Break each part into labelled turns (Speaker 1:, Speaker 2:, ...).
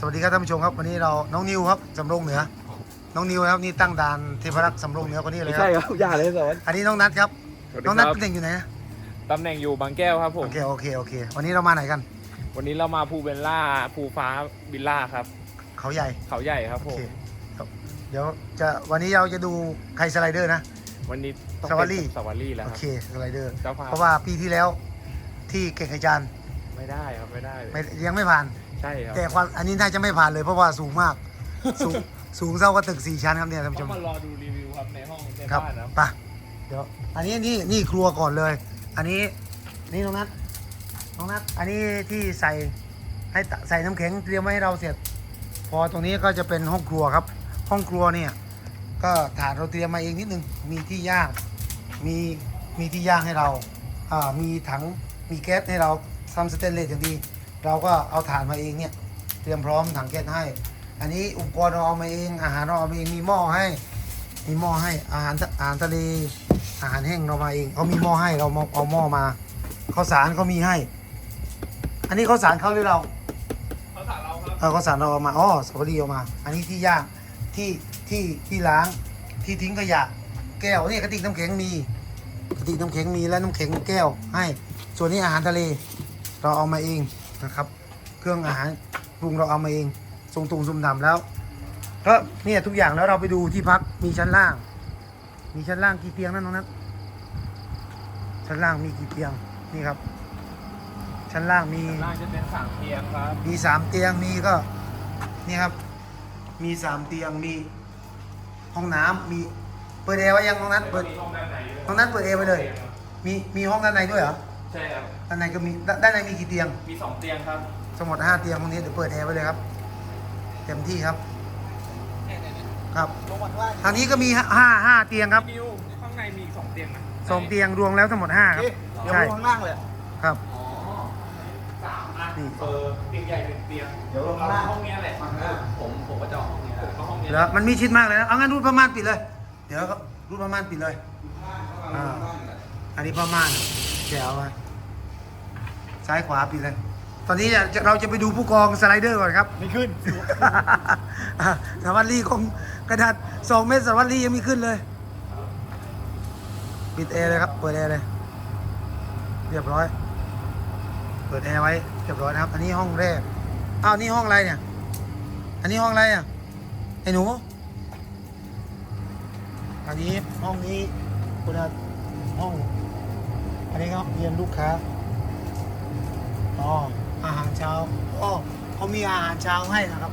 Speaker 1: สวัสดีครับท่านผู้ชมครับวันนี้เราน้องนิวครับสำโรงเหนือ น้องนิวนะครับนี่ตั้งด่านเทพรักษ์สำโรงเหนือคนนี้เลย
Speaker 2: ไม่
Speaker 1: ครั
Speaker 2: ใช่
Speaker 1: บ
Speaker 2: ครับอย่าเลยสวัสดี
Speaker 1: อันนี้น้องนัทครับ
Speaker 2: สวัสดี
Speaker 1: น้องนัท
Speaker 2: ครับ
Speaker 1: เป็นเด็กอยู่ไหนนะ
Speaker 3: ตำแหน่งอยู่บางแก้วครับผม
Speaker 1: โอเคโอเคโอเค วันนี้เรามาไหนกัน
Speaker 3: วันนี้เรามาภูเบลล่าภูฟ้าวิลล่าครับ
Speaker 1: เขาใหญ่
Speaker 3: เขาใหญ่ครับ
Speaker 1: โอ
Speaker 3: ผม
Speaker 1: เคครับเดี๋ยวจะวันนี้เราจะดูใครสไลเดอร์นะ
Speaker 3: วันนี้ต้อง
Speaker 1: สวัสดี
Speaker 3: เป็นสวัสดีแล้ว
Speaker 1: โอ
Speaker 3: ครับ
Speaker 1: เคสไลเดอร์
Speaker 3: เจ้าภาพ
Speaker 1: เพราะว่าปีที่แล้วที่เก่งขจาน
Speaker 3: ไม่ได้ครับไม่ได้
Speaker 1: ไม่ยังไม่ผ่าน
Speaker 3: ใช่ครับ
Speaker 1: แต่ความอันนี้น่าจะไม่ผ่านเลยเพราะว่าสูงมาก สูงสูงเท่ากับตึกสี่ชั้นครับเนี่ยท่านผู้ช
Speaker 3: ต้อ
Speaker 1: ม
Speaker 3: งมารอดูรีวิวครับในห้องใน
Speaker 1: ครับ
Speaker 3: บ้านนะ
Speaker 1: ไปเดี๋ยวอันนี้นี่นี่ครัวก่อนเลย อันนี้นี่น้องนัทน้องนัทอันนี้ที่ใส่ให้ตะใส่น้ำแข็งเตรียมไว้ให้เราเสร็จ พอตรงนี้ก็จะเป็นห้องครัวครับ ห้องครัวเนี่ย ก็ถาดเราเตรียมมาเองนิดนึงมีที่ย่างมีมีที่ย่างให้เราอ่ามีถังมีแก๊สให้เราทำสเตนเลสอย่างดี เราก็เอาถ่านมาเองเนี่ย เตรียมพร้อมถังแก๊สให้ อันนี้อุปกรณ์เราเอามาเอง อาหารเราเอามาเองมีหม้อให้ มีหม้อให้อาหารอาหารทะเลอาหารแห้งเรามาเองเขามีหม้อให้เรามาเอาหม้อมาข้าวสารเขามีให้ อันนี้ข้าวสารเขาหรือเรา
Speaker 3: เขาถามเราครับ
Speaker 1: เออข้าวสารเราเอามาอ๋อสวัสดีเอามา อันนี้ที่ย่างที่ที่ที่ล้างที่ทิ้งขยะแก้วนี่กระติกน้ำแข็งมีกระติกน้ำแข็งมีและน้ำแข็งแก้วให้ ส่วนนี้อาหารทะเล เราเอามาเอง นะครับ เครื่องอาหารปรุงเราเอามาเองทรงตุงซุ่มดำแล้วก็เนี่ยทุกอย่างแล้วเราไปดูที่พักมีชั้นล่าง มีชั้นล่างกี่เตียงนั่นน้องนัทชั้นล่างมีกี่เตียงนี่ครับ ชั้นล่างมี
Speaker 3: ด้านล่างจะเป็นสามเตียงครับ
Speaker 1: มีสามเตียงมีก็นี่ครับ มีสามเตียงมีห้องน้ำมีเปิดแอร์ไว้ยังห้องนั้นเปิด
Speaker 3: มีห้องด้านในด้วย
Speaker 1: ห้องนั้นเปิดแอร์ไว้เลย มีมีห้องด้านในด้วยเหรอ
Speaker 3: ใช่ครับ
Speaker 1: ด้านในก็มีด้านด้านในมีกี่เตียง
Speaker 3: มีสองเตียงครับ
Speaker 1: ทั้งหมดห้าเตียงห้องนี้เดี๋ยวเปิดแอร์ไว้เลยครับ เต็มที่ครับ ครับทางนี้ก็มีห้าห้าเตียงครับ
Speaker 3: นิวข้างในมีอีกสองเตียงนะ
Speaker 1: สองเตียงรวมแล้วทั้งหมดห้าครับ
Speaker 2: เดี๋ยว
Speaker 1: ใช่
Speaker 2: ลงข้างล่างเลย
Speaker 1: ครับ
Speaker 3: อ๋อสามอะ
Speaker 1: นี่
Speaker 3: เออเตียงใหญ่หนึ่งเตียง
Speaker 2: เดี๋ยวลงข้างล่าง
Speaker 3: ห้องเนี้ยแหละผมผมก็จะเอาห้องนี้แหละเอาห้องนี้
Speaker 1: แล้วมันมีชิดมากเลยนะเอางั้นรูดผ้าม่านปิดเลย เดี๋ยวก็รูดผ้าม่านปิดเลยอ่าอันนี้ผ้าม่าน แจวไว้ซ้ายขวาปิดเลย ตอนนี้จะเราจะไปดูผู้กองสไลเดอร์ก่อนครับ
Speaker 2: ไม่ขึ้น
Speaker 1: สวัสดีคงกระดาษสองเมตรสวัสดียังไม่ขึ้นเลย ปิดแอร์เลยครับ เปิดแอร์เลย เรียบร้อย เปิดแอร์ไว้ เรียบร้อยนะครับ อันนี้ห้องแรก อ้าวนี่ห้องอะไรเนี่ย อันนี้ห้องอะไรอะ ไอ้หนู อันนี้ห้องนี้คุณอาห้อง อันนี้ครับเรียนลูกค้าอ๋ออาหารเช้าอ๋อเขามีอาหารเช้าให้นะครับ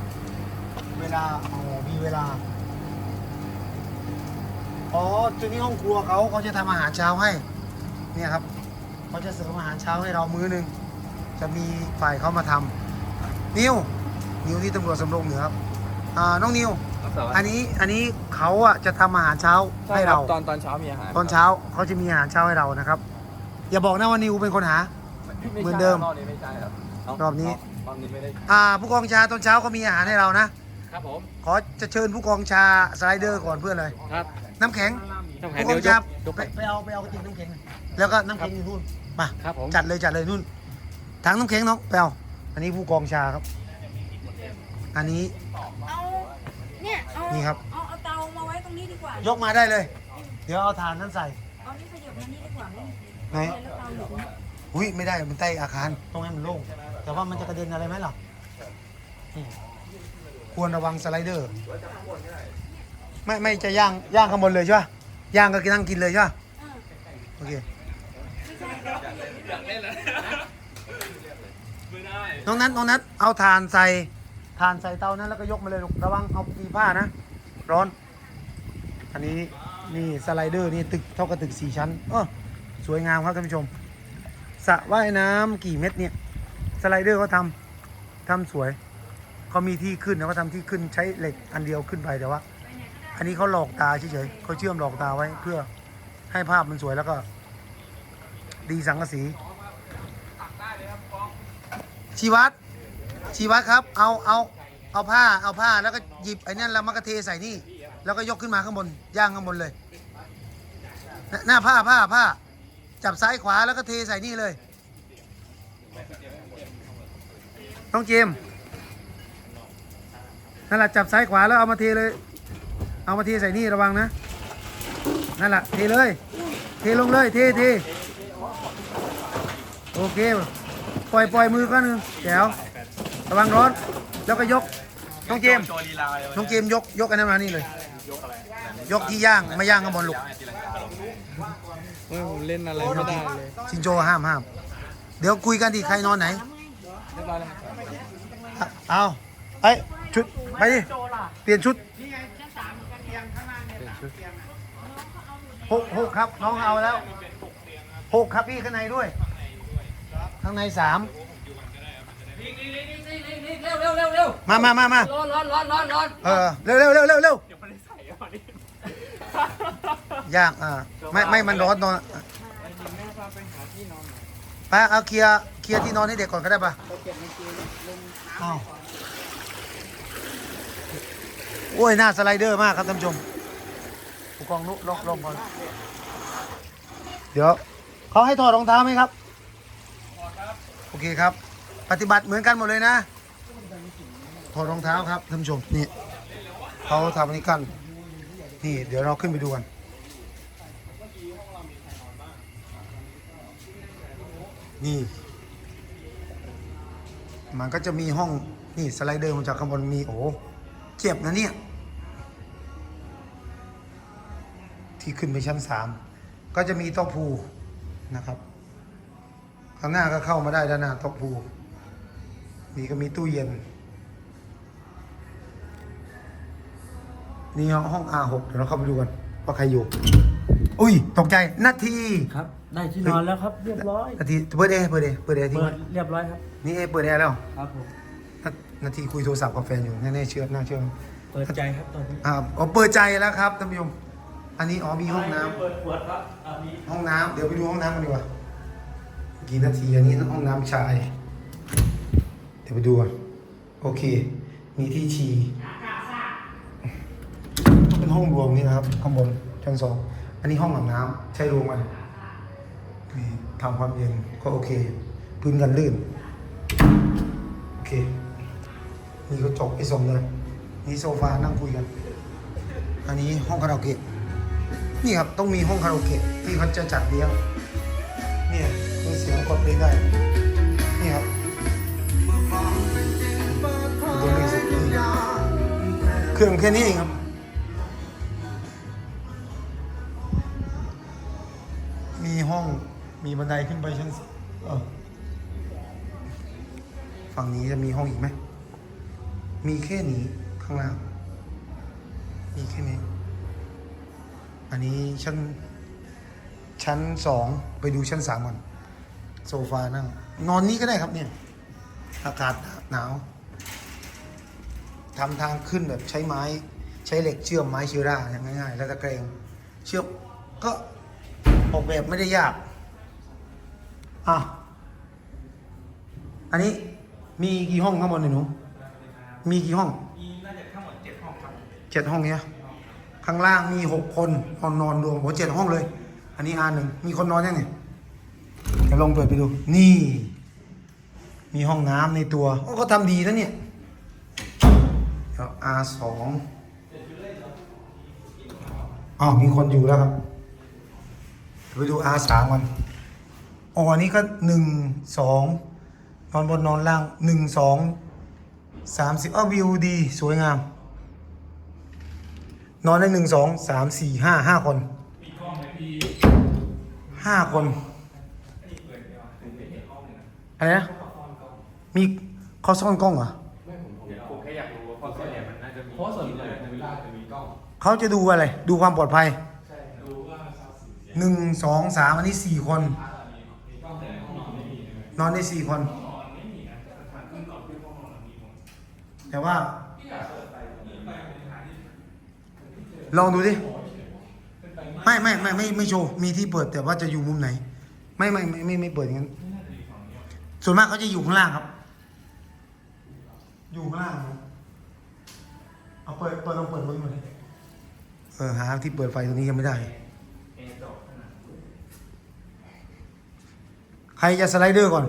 Speaker 1: เวลาอ๋อมีเวลาอ๋อจุดนี้ห้องครัวเขาเขาจะทำอาหารเช้าให้ เนี่ยครับเขาจะเสิร์ฟอาหารเช้าให้เรามื้อหนึ่งจะมีฝ่ายเขามาทำนิวนิวที่ตำรวจสำโรงเหนือครับอ่าน้องนิวอันนี้อันนี้เขาอะจะทำอาหารเช้า
Speaker 2: ใช่
Speaker 1: ให้
Speaker 2: ครั
Speaker 1: เรา
Speaker 2: บตอนตอนเช้ามีอาหาร
Speaker 1: ตอนเช้าเขาจะมีอาหารเช้าให้เรานะครับ อย่าบอกนะว่านิวเป็นคนหา เหมือนเดิม
Speaker 2: รอบนี้ไม่ใช่ครับาร
Speaker 1: อบนี้
Speaker 2: รอบนี้ไม่ได้
Speaker 1: อ่า ผู้กองชาตอนเช้าก็มีอาหารให้เรานะ
Speaker 3: ครับผม
Speaker 1: ขอจะเชิญผู้กองชาสไลเดอร์ก่อนเพื่อนเลย
Speaker 3: ครับ
Speaker 1: น้ำแข็ง
Speaker 3: ต้องแข็
Speaker 1: ผู้
Speaker 3: ง
Speaker 1: ก
Speaker 3: เดี๋
Speaker 1: อยง
Speaker 3: ว
Speaker 1: ชาย
Speaker 3: กยก
Speaker 1: ไป
Speaker 3: ไป
Speaker 1: ไปเอาไปเอากระติกน้ำแข็งหน่อยแล้วก็น้ำแข็งอยู่นู่นมา
Speaker 3: ครับผม
Speaker 1: จัดเลยจัดเลยนู่นถังน้ำแข็งน้องไปเอาอันนี้ผู้กองชาครับ อันนี้
Speaker 4: เอาเนี่ยเอา
Speaker 1: นี่ครับ
Speaker 4: เอาเอาเตามาไว้ตรงนี้ดีกว่าย
Speaker 1: กมาได้เลย เดี๋ยวเอาถ่านนั้นใส่
Speaker 4: เอานี่ขยับมานี่ดีกว่าไม่
Speaker 1: ไหน
Speaker 4: อุ้ย
Speaker 1: ไม่ได้มันใต้อาคาร ตรงนั้นมันโล่งแต่ว่ามันจะกระเด็นอะไรไหมล่ะนี่ควรระวังสไลเดอร์ ไม่ไม่จะย่างย่างข้างบนเลยใช่ปะย่างก็กินั่งกินเลยใช่ปะโอเค
Speaker 3: น้
Speaker 1: องนัทน้องนัทเอาถ่านใส่ถ่านใส่เตานั้นแล้วก็ยกมาเลยลูกระวังเอาตีผ้านะ ร้อน อันนี้นี่สไลเดอร์นี่ตึกเท่ากับตึกสี่ชั้นเออ สวยงามครับท่านผู้ชมสระว่ายน้ำกี่เม็ดเนี่ยสไลเดอร์เขาทำทำสวยเขามีที่ขึ้นแล้วก็ทำที่ขึ้นใช้เหล็กอันเดียวขึ้นไปแต่ว่า อันนี้เขาหลอกตาเฉยๆเขาเชื่อมหลอกตาไว้เพื่อให้ภาพมันสวยแล้วก็ ดีสังกะสีชีวัตชีวัตครับ เอาเอาเอาผ้าเอาผ้าแล้วก็หยิบไอ้นั่นแล้วมันก็เทใส่นี่ แล้วก็ยกขึ้นมาข้างบนย่างข้างบนเลย หน้าหน้าผ้าผ้าผ้า จับซ้ายขวาแล้วก็เทใส่นี่เลยน้องเจมนั่นแหละจับซ้ายขวาแล้วเอามาเทเลย เอามาเทใส่นี่ระวังนะ นั่นแหละเทเลย เทลงเลยเทเทโอเค ปล่อยปล่อยมือก็นึงแจ๋วระวังร้อนแล้วก็ยก น้องเจมน้องเจมยกยกอันนั้นมานี่เลย ยกที่ย่างไม่ย่างข้างบนลูก
Speaker 3: เฮ้ยผมเล่นอะไรไม่ได้เลย
Speaker 1: ชินโจห้ามห้าม เดี๋ยวคุยกันดิใครนอนไหนเอาไอ้ยชุดไปดิเปลี่ยนชุดหกหกครับ น้องเอาแล้วหกครับพี่ข้างในด้วย ข้างในสาม
Speaker 5: เร็วเร็วเร็วเร็ว
Speaker 1: มามามามา
Speaker 5: ร้อนร้อนร้อนร้อนร้อน
Speaker 1: เออเร็วเร็วเร็วเร็วเร็ว ย่างอ่าไม่ไม่มันร้อนนอนไปเอาเคลียร์เคลียร์ที่นอนให้เด็กก่อนก็ได้ปะเอาโอ้ยหน้าสไลเดอร์มากครับท่านผู้ชมผู้กองนุล็อกลงก่อนเดี๋ยวเขาให้ถอดรองเท้าไหมครับโอเคครับ ปฏิบัติเหมือนกันหมดเลยนะถอดรองเท้าครับท่านผู้ชมนี่เขาทำอันนี้กัน นี่เดี๋ยวเราขึ้นไปดูกันนี่ มันก็จะมีห้องนี่สไลเดอร์มาจากข้างบนมีโอ้เจ็บนะเนี่ย ที่ขึ้นไปชั้นสามก็จะมีโต๊ะพูนะครับ ข้างหน้าก็เข้ามาได้ด้านหน้าโต๊ะพูนี่ก็มีตู้เย็น นี่ห้อง R6 เดี๋ยวเราเข้าไปดูกันว่าใครอยู่ อุ้ย ตกใจนาที
Speaker 6: ครับ ได้ที่นอนแล้วครับ เรียบร้อย
Speaker 1: นาทีเปิดเอเปิดเอเปิดเอที่
Speaker 6: เปิดเรียบร้อยครับ
Speaker 1: นี่เอเปิดเอแล้ว
Speaker 6: ครับผม
Speaker 1: นานาทีคุยโทรศัพท์กับแฟนอยู่แน่ๆเชื่อน่าเชื่อ
Speaker 6: เปิดใจครับตอนนี้
Speaker 1: อ่าอ๋อเปิดใจแล้วครับท่านผู้ชมอันนี้อ๋อมีห้องน้ำ
Speaker 6: เปิดขวดครับอ่ามี
Speaker 1: ห้องน้ำเดี๋ยวไปดูห้องน้ำกันดีกว่ากี่นาทีอันนี้ห้องน้ำชาย เดี๋ยวไปดูกันโอเค มีที่ฉี่ เป็นห้องรวมนี่นะครับข้างบนชั้นสองอันนี้ห้องอาบน้ำใช้รวมกันนี่ทำความเย็นก็โอเค พื้นกันลื่น โอเคมีกระจกไอ้สมเลยมีโซฟานั่งคุยกัน อันนี้ห้องคาราโอเกะนี่ครับต้องมีห้องคาราโอเกะที่เขาจะจัดเลี้ยงเนี่ยมีเสียงกดเพลงได้ นี่ครับดูนี่สินี่เครื่องแค่นี้เองครับ นไดขึ้นไปชั้นสเออฝั่งนี้จะมีห้องอีกไหม มีแค่นี้ข้างล่าง มีแค่นี้ อันนี้ชั้น ชั้นสองไปดูชั้นสามก่อน โซฟานั่ง นอนนี้ก็ได้ครับเนี่ย อากาศหนาวทำทางขึ้นแบบใช้ไม้ ใช้เหล็กเชื่อมไม้เชื้อราเนี่ยง่ายๆ แล้วตะเกรงเชื่อมก็ออกแบบไม่ได้ยาก อะ อันนี้มีกี่ห้องข้างบนเนี่ยหนู มีกี่ห้อง
Speaker 3: มีน่าจะทั้งหมดเจ็ดห้องครับ
Speaker 1: เจ็ดห้องเนี้ย ข้างล่างมีหกคนนอนนอนรวมโอ้เจ็ดห้องเลย อันนี้อาหนึ่งมีคนนอนยังเนี่ยเดี๋ยวลองเปิดไปดู นี่ มีห้องน้ำในตัวโอ้ก็ทำดีนะเนี่ยเดี๋ยวอาสองอ๋อมีคนอยู่แล้วครับ ไปดูอาสามกัน อ๋ออันนี้ก็หนึ่งสองนอนบนนอนล่างหนึ่งสองสามสิบอ้าววิวดี สวยงาม นอนได้หนึ่งสองสามสี่ห้าห้าคนห้าคนอะไรนะมีเขาซ่อนกล้องเหรอ
Speaker 3: ผมแค่อยากรู้ว่าเพราะส่วนใหญ่มันน่าจะมีเพราะส่วนใหญ่ในวิลล่าจะมีกล้อง
Speaker 1: เขาจะดูอะไร ดูความปลอดภัยหนึ่งสองสามอันนี้สี่คน นอนได้สี่คน แต่ว่า ลองดูดิไม่ไม่ไม่ไม่ไม่โชว์มีที่เปิดแต่ว่าจะอยู่มุมไหน ไม่ไม่ไม่ไม่ไม่เปิดอย่างนั้น ส่วนมากเขาจะอยู่ข้างล่างครับ อยู่ข้างล่างเอาเปิดเปิดลองเปิดไว้หน่อยเออหาที่เปิดไฟตรงนี้ยังไม่ได้ ใค รจะสไลเดอร์ก่อน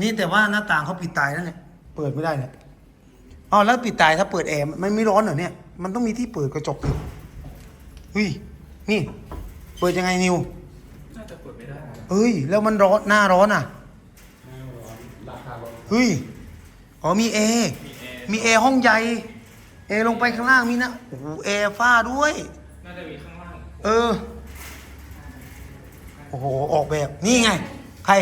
Speaker 1: นี่แต่ว่าหน้าต่างเขาปิดตายแล้วเนี่ยเปิดไม่ได้เนี่ยอ๋อแล้วปิดตายถ้าเปิดแอร์มันไม่ร้อนเหรอเนี่ย มันต้องมีที่เปิดกระจกอยู่เฮ้ยนี่ เปิดยังไงนิว
Speaker 3: น่าจะเปิดไม่ได้
Speaker 1: เฮ้ย แล้วมันร้อนหน้าร้อนอะ
Speaker 3: ราคาลง
Speaker 1: เฮ้ยอ๋อมีแอร์มีแอร์ห้องใหญ่แอร์ลงไปข้างล่างมีนะโอ้โหแอร์ฝ้าด้วย
Speaker 3: น่าจะมีข้างล่าง
Speaker 1: เออโอ้โหออกแบบนี่ไง ใคร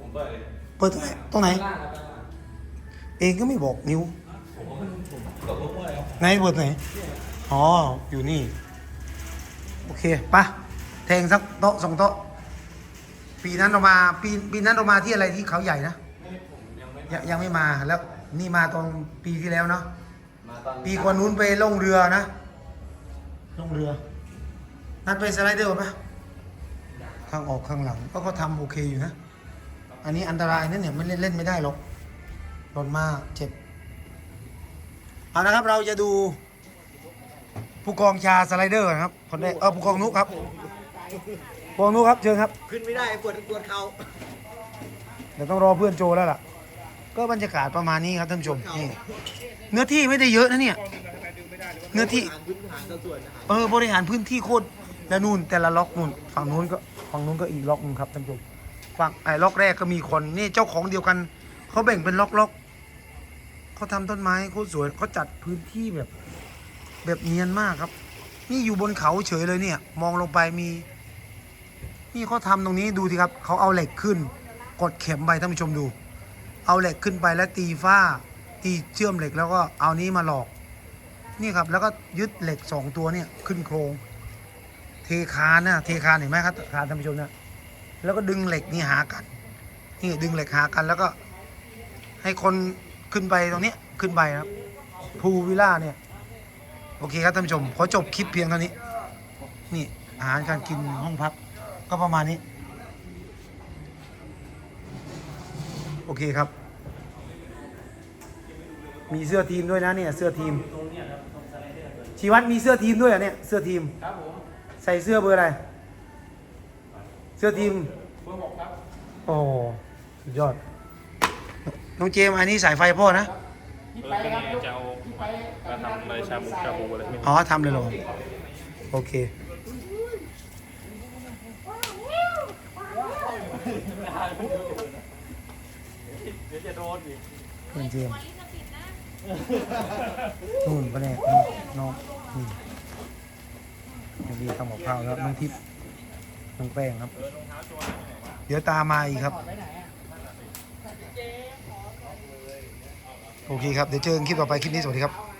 Speaker 3: ผมเปิดเลย
Speaker 1: เปิดตรงไหนตรงไหน
Speaker 3: ล่างครับล่าง
Speaker 1: เองก็ไม่บอกนิว
Speaker 3: ผมว่ามันผมตกลงว่าแล้ว
Speaker 1: ไหนเปิดไหน อ๋อ อยู่นี่ โอเคปะแทงสักโต๊ะสองโต๊ะ ปีนั้นเรามาปีปีนั้นเรามาที่อะไรที่เขาใหญ่นะ
Speaker 3: ไม่ผมยังไม่
Speaker 1: ยังยังไม่มาแล้วนี่มาตอนปีที่แล้วเนาะ
Speaker 2: มาตอน
Speaker 1: ปีก่อนนู้นไปล่องเรือนะล่องเรือ นัดไปสไลเดอร์ปะ ข้างออกข้างหลัง ก็เขาทำโอเคอยู่นะ อันนี้อันตรายนะเนี่ยไม่เล่นเล่นไม่ได้หรอกหล่นมาเจ็บ เอานะครับเราจะดู ผู้กองชาสไลเดอร์นะครับคนแรกเออผู้กองนุกครับผู้กองนุกครับเชิญครับ
Speaker 2: ขึ้นไม่ได้ปวดปวดเข่า
Speaker 1: เดี๋ยวต้องรอเพื่อนโจแล้วล่ะ ก็บรรยากาศประมาณนี้ครับท่านผู้ชมนี่เนื้อที่ไม่ได้เยอะนะเนี่ย เนื้อที่
Speaker 2: พื้นฐานสัดส่วนนะ
Speaker 1: เออบริหารพื้นที่โคตร แล้วนู่นแต่ละล็อกนู่นฝั่งนู้นก็ฝั่งนู้นก็อีกล็อกนึงครับท่านผู้ชมฝั่งไอ้ล็อกแรกก็มีคนนี่เจ้าของเดียวกันเขาแบ่งเป็นล็อกล็อกเขาทำต้นไม้โคตรสวยเขาจัดพื้นที่แบบ แบบเนียนมากครับ นี่อยู่บนเขาเฉยเลยเนี่ย มองลงไปมี นี่เขาทำตรงนี้ดูสิครับเขาเอาเหล็กขึ้น กดเข็มไปท่านผู้ชมดู เอาเหล็กขึ้นไปแล้วตีฝ้า ตีเชื่อมเหล็กแล้วก็เอานี้มาหลอก นี่ครับ แล้วก็ยึดเหล็กสองตัวเนี่ยขึ้นโครง เทคานนะเทคานเห็นไหมครับคานท่านผู้ชมนะแล้วก็ดึงเหล็กนี่หากัน นี่ดึงเหล็กหากันแล้วก็ ให้คนขึ้นไปตรงนี้ขึ้นไปครับภูวิล่าเนี่ย โอเคครับท่านผู้ชมขอจบคลิปเพียงเท่านี้ นี่อาหารการกินห้องพักก็ประมาณนี้ โอเคครับ มีเสื้อทีมด้วยนะเนี่ยเสื้อทีมชีวัตมีเสื้อทีมด้วยเหรอะเนี่ยเสื้อทีม
Speaker 3: ครับผม
Speaker 1: ใส่เสื้อเบอร์อะไร เสื้อทีม
Speaker 3: เบอร์หกครับ
Speaker 1: โอ้โหสุดยอด น้องเจมส์อันนี้สายไฟพ่อนะ
Speaker 3: เออเป็นไงจะเอามาทำอะไรชาบูชาบูอะไรไม่รู้
Speaker 1: อ๋อทำเลยเหรอ โอเค
Speaker 2: เดี๋ยวจะโดนอีก
Speaker 1: เพื่อนเจมส์นู่นปะเนี่ยน้องน้องนี่ยัง ดีทำกับข้าวแล้วน้องทิพย์น้องแป้งครับ เดี๋ยวตามมาอีกครับ โอเคครับ เดี๋ยวเจอกันคลิปต่อไปคลิปนี้สวัสดีครับ